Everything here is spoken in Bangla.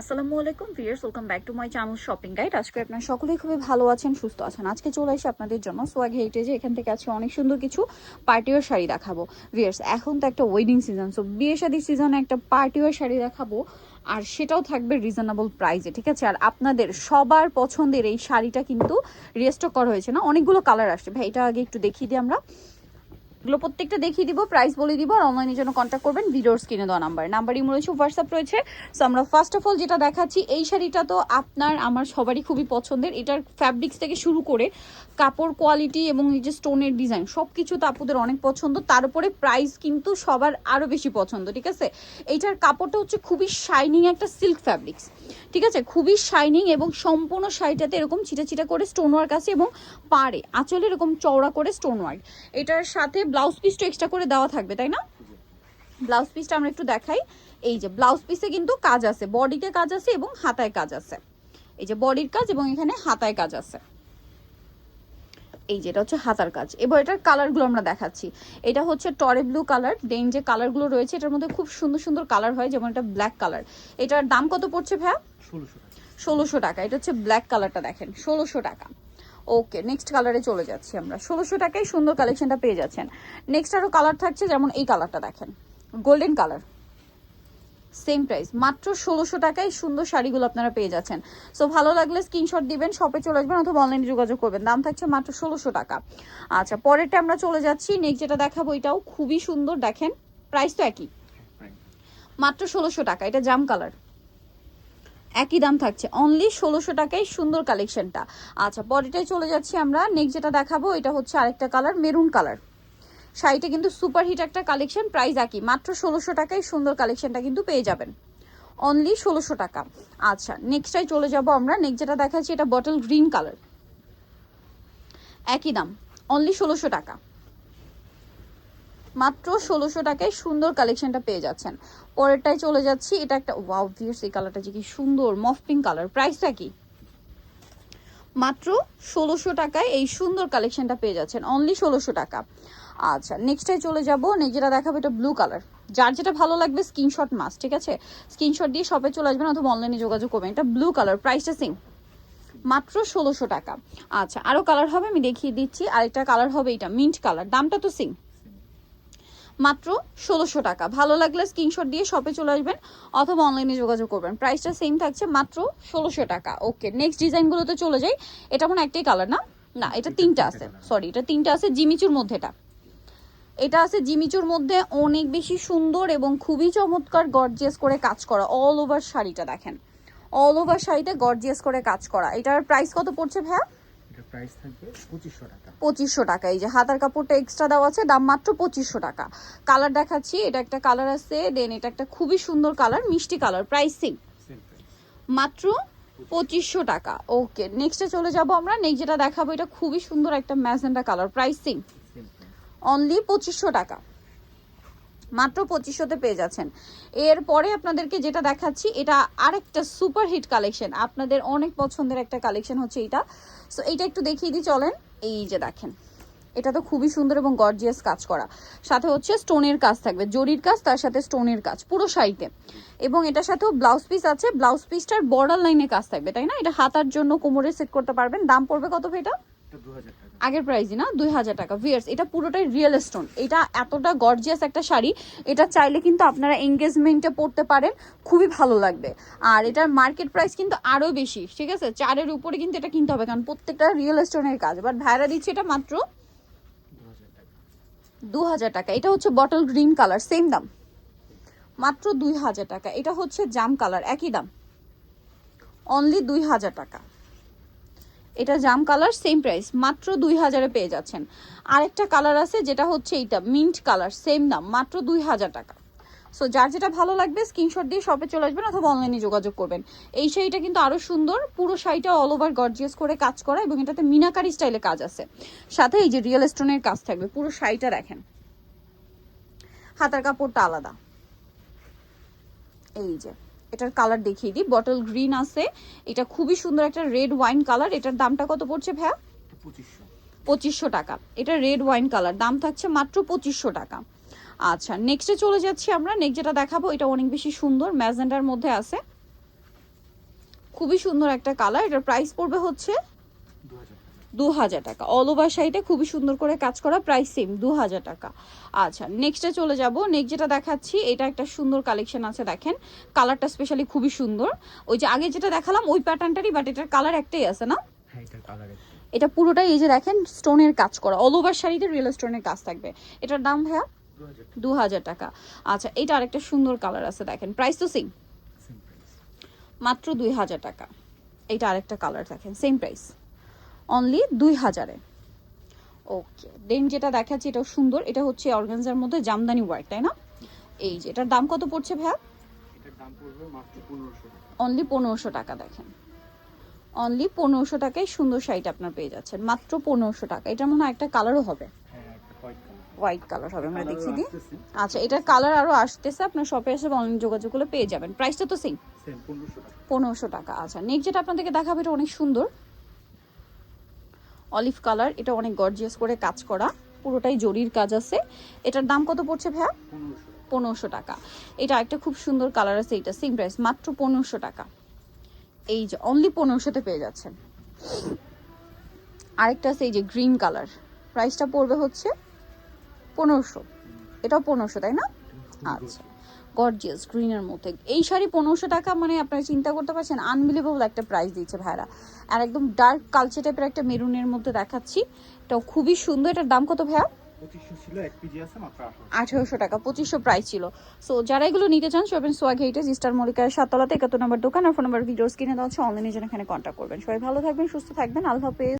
আসসালামু আলাইকুম viewers welcome back to my channel shopping guide. আজকে আপনার সকলেই খুবই ভালো আছেন, সুস্থ আছেন। আজকে চলে আসি আপনাদের জন্য সোয়াগ হেরিটেজে এখান থেকে আছে অনেক সুন্দর কিছু পার্টিওয়ার শাড়ি দেখাবো। ভিয়ার্স এখন তো একটা ওয়েডিং সিজন সো বিয়ে শাদির সিজনে একটা পার্টিওয়ার শাড়ি দেখাবো, আর সেটাও থাকবে রিজনেবল প্রাইসে ঠিক আছে? আর আপনাদের সবার পছন্দের এই শাড়িটা কিন্তু রিস্টক করা হয়েছে না? অনেকগুলো কালার আসছে। ভাই, এটা আগে একটু দেখিয়ে দিই আমরা। এগুলো প্রত্যেকটা দেখিয়ে দিব প্রাইস বলে দিব আর অনলাইনের জন্য কন্ট্যাক্ট করবেন ভিডিওর স্ক্রিনে দেওয়া নাম্বার নাম্বার ইমো রয়েছে হোয়াটসঅ্যাপ রয়েছে। সো আমরা ফার্স্ট অফ অল যেটা দেখাচ্ছি, এই শাড়িটা তো আপনার, আমার সবারই খুবই পছন্দের। এটার ফ্যাব্রিক্স থেকে শুরু করে কাপড় কোয়ালিটি এবং এই যে স্টোনের ডিজাইন সব কিছু তো আপুদের অনেক পছন্দ। তার উপরে প্রাইস কিন্তু সবার আরও বেশি পছন্দ, ঠিক আছে? এইটার কাপড়টা হচ্ছে খুবই শাইনিং একটা সিল্ক ফ্যাব্রিক্স ঠিক আছে? খুবই শাইনিং এবং সম্পূর্ণ শাড়িটাতে এরকম ছিটা ছিটা করে স্টোন ওয়ার্ক আছে এবং পাড়ে, আঁচলে এরকম চওড়া করে স্টোন ওয়ার্ক এটার সাথে ব্লাউজ পিসটা এক্সট্রা করে দেওয়া থাকবে তাই না? ব্লাউজ পিসটা আমরা একটু দেখাই। এই যে ব্লাউজ পিসে কিন্তু কাজ আছে বডিতে কাজ আছে এবং হাতায় কাজ আছে। এই যে বডির কাজ এবং এখানে হাতায় কাজ আছে। এই যেটা হচ্ছে হাতার কাজ। এবার এটার কালারগুলো আমরা দেখাচ্ছি। এটা হচ্ছে টরে ব্লু কালার দেন যে কালারগুলো রয়েছে এটার মধ্যে খুব সুন্দর সুন্দর কালার হয় যেমন এটা ব্ল্যাক কালার এটার দাম কত পড়ছে ভাইয়া? ষোলোশো টাকা। ষোলোশো টাকা। এটা হচ্ছে ব্ল্যাক কালারটা দেখেন ষোলোশো টাকা। ওকে নেক্সট কালারে চলে যাচ্ছি আমরা। ষোলোশো টাকায় সুন্দর কালেকশনটা পেয়ে যাচ্ছেন। নেক্সট আরও কালার থাকছে যেমন এই কালারটা দেখেন। গোল্ডেন কালার সেম প্রাইস মাত্র ষোলোশো টাকায় সুন্দর শাড়িগুলো আপনারা পেয়ে যাচ্ছেন। সো ভালো লাগলে স্ক্রিনশট দিবেন শপে চলে আসবেন অথবা অনলাইনে যোগাযোগ করবেন। দাম থাকছে মাত্র ষোলোশো টাকা। আচ্ছা পরেরটা আমরা চলে যাচ্ছি। নেক্সট যেটা দেখাবো এটাও খুবই সুন্দর। দেখেন প্রাইস তো একই। মাত্র ষোলোশো টাকা। এটা জাম কালার একই দাম থাকছে। অনলি ষোলোশো টাকায় সুন্দর কালেকশনটা আচ্ছা পরেটায় চলে যাচ্ছি আমরা। নেক্সট যেটা দেখাবো, এটা হচ্ছে আরেকটা কালার মেরুন কালার শাড়িটা কিন্তু সুপার হিট একটা কালেকশন প্রাইস একই। মাত্র ষোলোশো টাকায় সুন্দর কালেকশনটা কিন্তু পেয়ে যাবেন। অনলি ষোলোশো টাকা। আচ্ছা নেক্সটাই চলে যাব আমরা। নেক্সট যেটা দেখাচ্ছি, এটা বটল গ্রিন কালার একই দাম। অনলি ষোলোশো টাকা। মাত্র ষোলোশো টাকায় সুন্দর কালেকশনটা পেয়ে যাচ্ছেন। পরেরটায় চলে যাচ্ছি, এটা একটা ওয়াও ভিয়ার্স এই কালারটা যে কি সুন্দর মফ পিঙ্ক কালার প্রাইসটা কি? মাত্র ষোলোশো টাকায় এই সুন্দর কালেকশনটা পেয়ে যাচ্ছেন অনলি ষোলোশো টাকা। আচ্ছা নেক্সটে চলে যাব যেটা দেখাবো, এটা ব্লু কালার যার যেটা ভালো লাগবে স্ক্রিনশট মাস ঠিক আছে? স্ক্রিনশট দিয়ে শপে চলে আসবেন অথবা অনলাইনে যোগাযোগ করবেন। এটা ব্লু কালার প্রাইসটা সেম মাত্র ষোলোশো টাকা। আচ্ছা আরও কালার হবে, আমি দেখিয়ে দিচ্ছি। আরেকটা কালার হবে এটা মিন্ট কালার দামটা তো সেম মাত্র ষোলোশো টাকা। ভালো লাগলে স্ক্রিনশট দিয়ে শপে চলে আসবেন অথবা অনলাইনে যোগাযোগ করবেন। প্রাইসটা সেম থাকছে মাত্র ষোলোশো টাকা। ওকে নেক্সট ডিজাইনগুলোতে চলে যাই। এটা মনে একটাই কালার না? না এটা তিনটা আছে। সরি এটা তিনটা আছে জিমিচুর মধ্যে এটা। এটা আছে জিমিচুর মধ্যে অনেক বেশি সুন্দর এবং খুবই চমৎকার গর্জিয়াস করে কাজ করা অল ওভার শাড়িটা দেখেন। অল ওভার শাড়িতে গর্জিয়াস করে কাজ করা। এটার প্রাইস কত পড়ছে ভাইয়া? এটা প্রাইস থাকবে পঁচিশশো টাকা। পঁচিশশো টাকা। এই যে হাতার কাপড়টা এক্সট্রা দেওয়া আছে দাম মাত্র পঁচিশশো টাকা। কালার দেখাচ্ছি এটা একটা কালার আছে দেন এটা একটা খুবই সুন্দর কালার মিষ্টি কালার প্রাইস সেম মাত্র পঁচিশশো টাকা। ওকে নেক্সটে চলে যাব আমরা। নেক্সট যেটা দেখাবো এটা খুবই সুন্দর একটা magenta colour price same only পঁচিশশো টাকা। মাত্র পঁচিশশোতে পেয়ে যাচ্ছেন। এরপরে আপনাদেরকে যেটা দেখাচ্ছি, এটা আরেকটা সুপার হিট কালেকশন। আপনাদের অনেক পছন্দের একটা কালেকশন হচ্ছে এটা। সো এইটা একটু দেখিয়ে দিই, চলেন। এই যে দেখেন, এটা তো খুবই সুন্দর এবং গর্জিয়াস কাজ করা। সাথে হচ্ছে স্টোনের কাজ থাকবে, জরির কাজ, তার সাথে স্টোনের কাজ, পুরো শাড়িতে। এবং এটার সাথেও ব্লাউজ পিস আছে। ব্লাউজ পিসটার বর্ডার লাইনে কাজ থাকবে, তাই না? এটা হাতার জন্য কোমরে সেট করতে পারবেন। দাম পড়বে কত এটা এটা? আগের প্রাইসই না? দুই হাজার টাকা। ভিয়ার্স এটা পুরোটাই রিয়েল স্টোন এটা এতটা গর্জিয়াস একটা শাড়ি এটা চাইলে কিন্তু আপনারা এঙ্গেজমেন্টে পরতে পারেন। খুবই ভালো লাগবে। আর এটার মার্কেট প্রাইস কিন্তু আরও বেশি ঠিক আছে? চারের উপরে কিন্তু এটা কিনতে হবে কারণ প্রত্যেকটা রিয়েল স্টোনের কাজ। বাট ভাইরা দিচ্ছে এটা মাত্র দু হাজার টাকা। এটা হচ্ছে বটল গ্রিন কালার সেম দাম। মাত্র দুই হাজার টাকা। এটা হচ্ছে জাম কালার একই দাম। অনলি দুই হাজার টাকা। এটা জাম কালার সেম প্রাইস মাত্র দুই হাজারে পেয়ে যাচ্ছেন। আরেকটা কালার আছে, যেটা হচ্ছে এইটা মিন্ট কালার সেম দাম, মাত্র দুই হাজার টাকা। সো যার যেটা ভালো লাগবে স্ক্রিনশট দিয়ে শপে চলে আসবেন অথবা অনলাইনে যোগাযোগ করবেন। এই শাড়িটা কিন্তু আরও সুন্দর, পুরো শাড়িটা অল ওভার গর্জিয়াস করে কাজ করা এবং এটাতে মিনাকারি স্টাইলে কাজ আছে। সাথে এই যে রিয়েল স্টোনের কাজ থাকবে, পুরো শাড়িটা দেখেন। হাতার কাপড়টা আলাদা। এই যে এটার কালার দেখিয়ে দিই। বটল গ্রিন আছে। এটা খুবই সুন্দর একটা রেড ওয়াইন কালার এটার দামটা কত পড়ছে ভ্যা পঁচিশশো। টাকা। এটা রেড ওয়াইন কালার দাম থাকছে মাত্র পঁচিশশো টাকা। আচ্ছা নেক্সটে চলে যাচ্ছি আমরা। নেক্সট যেটা দেখাবো এটা অনেক বেশি সুন্দর। ম্যাজেন্ডার মধ্যে আছে। খুবই সুন্দর একটা কালার এটার প্রাইস পড়বে হচ্ছে দু হাজার টাকা। অল ওভার সাইডে খুবই সুন্দর করে কাজ করা প্রাইস সেম দু হাজার টাকা। আচ্ছা নেক্সটে চলে যাব। নেক্সট যেটা দেখাচ্ছি এটা একটা সুন্দর কালেকশন আছে দেখেন। কালারটা স্পেশালি খুবই সুন্দর। ওই যে আগে যেটা দেখালাম ওই প্যাটার্নটারই বাট এটার কালার একটাই আছে না? হ্যাঁ এটা পুরোটাই এই যে দেখেন স্টোনের কাজ করা। অল ওভার শাড়িতে রিয়েল স্টোনের কাজ থাকবে। এটার দাম ভাইয়া? দু হাজার টাকা। আচ্ছা এটা আরেকটা সুন্দর কালার আছে দেখেন। প্রাইস তো সেম মাত্র দুই হাজার টাকা। এটা আরেকটা কালার দেখেন। সেম প্রাইস অনলি দুই হাজারে। ওকে দেন যেটা দেখাচ্ছি এটাও সুন্দর এটা হচ্ছে অর্গানজার মধ্যে জামদানি ওয়ার্ক তাই না? এই যে এটার দাম কত পড়ছে ভাইয়া? অনলি পনেরোশো টাকা। দেখেন। অনলি পনেরোশো টাকায় সুন্দর শাড়িটা আপনার পেয়ে যাচ্ছেন মাত্র পনেরোশো টাকা। এটা মনে হয় একটা কালারও হবে। হ্যাঁ হোয়াইট কালার হবে আমরা দেখছি দিই আচ্ছা এটার কালার আরও আসতেছে আপনার শপে এসে অনলাইন যোগাযোগ করলে পেয়ে যাবেন। প্রাইসটা তো সেম পনেরোশো টাকা। আচ্ছা। নেক্সট যেটা আপনাদেরকে দেখাবো এটা অনেক সুন্দর। অলিভ কালার, এটা অনেক গর্জিয়াস করে কাজ করা। পুরোটাই জরির কাজ আছে। এটার দাম কত পড়ছে ভাইয়া? পনেরোশো টাকা। এটা একটা খুব সুন্দর কালার আছে, এটা সেম প্রাইস মাত্র পনেরোশো টাকা। এই যে অনলি পনেরোশোতে পেয়ে যাচ্ছেন। আরেকটা আছে, এই যে গ্রিন কালার প্রাইসটা পড়বে হচ্ছে পনেরোশো। এটাও পনেরোশো, তাই না? আচ্ছা। গর্জিয়াস গ্রিনের মধ্যে এই শাড়ি পনেরোশো টাকা মানে আপনারা চিন্তা করতে পারছেন আনবিলিভেবল একটা প্রাইস দিচ্ছে ভাইরা। আর একদম ডার্ক কালচে টাইপের একটা মেরুনের মধ্যে দেখাচ্ছি। এটাও খুবই সুন্দর। এটার দাম কত ভাইয়া? আঠেরোশো টাকা। পঁচিশশো প্রাইস ছিল। সো যারা এগুলো নিতে চান শোবেন সোয়াগ হেইটে জিস্টার মলিকার সাততলাতে একাত্তর নম্বর দোকান আর ফোন নাম্বার ভিডিওস কিনে দেওয়া হচ্ছে অনলাইনে যেন এখানে কন্ট্যাক্ট করবেন। সবাই ভালো থাকবেন সুস্থ থাকবেন। আল্লাহ হাফেজ।